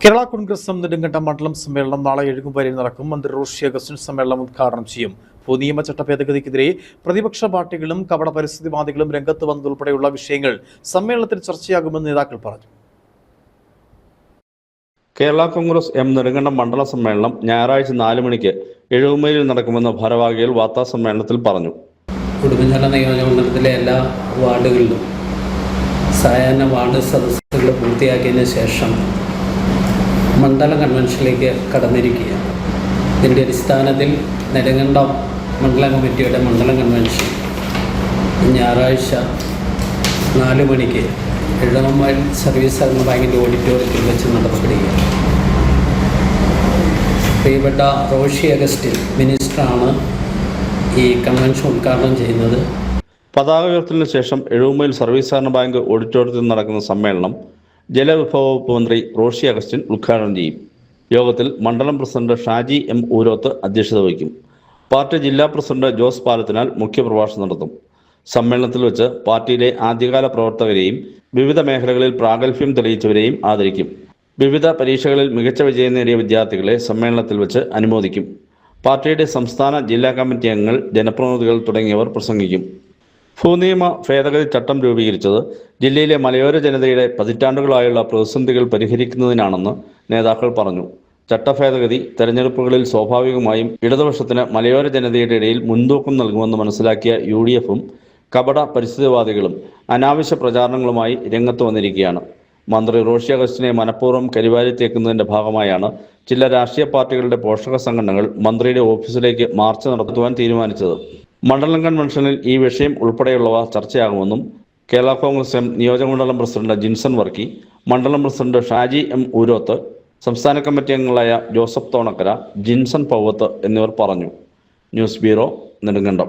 Kerala Congress M Nedumkandam മണ്ഡലം സമ്മേളനം നാളെ എഴുകുംവരെ നടക്കും. മന്ത്രി റോഷി അഗസ്റ്റിൻ സമ്മേളനം ഉദ്ഘാടനം ചെയ്യും. ഭൂനിയമചട്ട ഭേദഗതിക്കെതിരെ പ്രതിപക്ഷ പാർട്ടികളും കപട പരിസ്ഥിതിവാദികളും രംഗത്ത് വന്നതുൾപ്പെടെയുള്ള വിഷയങ്ങൾ സമ്മേളനത്തിൽ ചർച്ചയാകുമെന്ന് നേതാക്കൾ പറഞ്ഞു. കേരള കോൺഗ്രസ് എം നെടുങ്കണ്ടം മണ്ഡല സമ്മേളനം ഞായറാഴ്ച നാല് മണിക്ക് എഴുകുമലയിൽ നടക്കുമെന്ന് ഭാരവാഹികൾ വാർത്താ സമ്മേളനത്തിൽ പറഞ്ഞു. ഉടുമ്പൻചോല നിയോജകമണ്ഡലത്തിലെ എല്ലാ വാർഡുകളിലും സായാഹ്ന വാർഡ് സദസ്സുകൾ പൂർത്തിയാക്കിയതിന് ശേഷം മണ്ഡല കൺവെൻഷനിലേക്ക് കടന്നിരിക്കുകയാണ്. ഇതിന്റെ അടിസ്ഥാനത്തിൽ നെടുങ്കണ്ടം മണ്ഡലം കമ്മിറ്റിയുടെ മണ്ഡലം കൺവെൻഷൻ ഞായറാഴ്ച നാല് മണിക്ക് എഴുതമ്മയിൽ സർവീസ് സഹകരണ ബാങ്കിന്റെ ഓഡിറ്റോറിയത്തിൽ വെച്ച് നടത്തപ്പെടുകയാണ്. പ്രിയപ്പെട്ട റോഷി അഗസ്റ്റിൻ മിനിസ്റ്ററാണ് ഈ കൺവെൻഷൻ ഉദ്ഘാടനം ചെയ്യുന്നത്. പതാക ഉയർത്തലിന് ശേഷം എഴുമയിൽ സർവീസ് സഹകരണ ബാങ്ക് ഓഡിറ്റോറിയത്തിൽ നടക്കുന്ന സമ്മേളനം ജലവിഭവ വകുപ്പ് മന്ത്രി റോഷി അഗസ്റ്റിൻ ഉദ്ഘാടനം ചെയ്യും. യോഗത്തിൽ മണ്ഡലം പ്രസിഡന്റ് ഷാജി എം ഊരോത്ത് അധ്യക്ഷത വഹിക്കും. പാർട്ടി ജില്ലാ പ്രസിഡന്റ് ജോസ് പാലത്തിനാൽ മുഖ്യപ്രഭാഷണം നടത്തും. സമ്മേളനത്തിൽ വെച്ച് പാർട്ടിയിലെ ആദ്യകാല പ്രവർത്തകരെയും വിവിധ മേഖലകളിൽ പ്രാഗൽഭ്യം തെളിയിച്ചവരെയും ആദരിക്കും. വിവിധ പരീക്ഷകളിൽ മികച്ച വിജയം നേടിയ വിദ്യാർത്ഥികളെ സമ്മേളനത്തിൽ വെച്ച് അനുമോദിക്കും. പാർട്ടിയുടെ സംസ്ഥാന ജില്ലാ കമ്മിറ്റി അംഗങ്ങൾ ജനപ്രതിനിധികൾ തുടങ്ങിയവർ പ്രസംഗിക്കും. ഭൂനിയമ ഭേദഗതി ചട്ടം രൂപീകരിച്ചത് ജില്ലയിലെ മലയോര ജനതയുടെ പതിറ്റാണ്ടുകളായുള്ള പ്രതിസന്ധികൾ പരിഹരിക്കുന്നതിനാണെന്ന് നേതാക്കൾ പറഞ്ഞു. ചട്ടഭേദഗതി തെരഞ്ഞെടുപ്പുകളിൽ സ്വാഭാവികമായും ഇടതുപക്ഷത്തിന് മലയോര ജനതയുടെ ഇടയിൽ മുൻതൂക്കം നൽകുമെന്ന് മനസ്സിലാക്കിയ യു ഡി എഫും കപട പരിസ്ഥിതിവാദികളും അനാവശ്യ പ്രചാരണങ്ങളുമായി രംഗത്ത് വന്നിരിക്കുകയാണ്. മന്ത്രി റോഷി അഗസ്റ്റിനെ മനഃപൂർവം കരിവാരിത്തേക്കുന്നതിന്റെ ഭാഗമായാണ് ചില രാഷ്ട്രീയ പാർട്ടികളുടെ പോഷക സംഘടനകൾ മന്ത്രിയുടെ ഓഫീസിലേക്ക് മാർച്ച് നടത്തുവാൻ തീരുമാനിച്ചത്. മണ്ഡലം കൺവെൻഷനിൽ ഈ വിഷയം ഉൾപ്പെടെയുള്ളവ ചർച്ചയാകുമെന്നും കേരള കോൺഗ്രസ് എം നിയോജകമണ്ഡലം പ്രസിഡന്റ് ജിൻസൺ വർക്കി മണ്ഡലം പ്രസിഡന്റ് ഷാജി എം ഊരോത്ത് സംസ്ഥാന കമ്മിറ്റി അംഗങ്ങളായ ജോസഫ് തോണക്കര ജിൻസൺ പൗവത്ത് എന്നിവർ പറഞ്ഞു. News bureau Nedumkandam.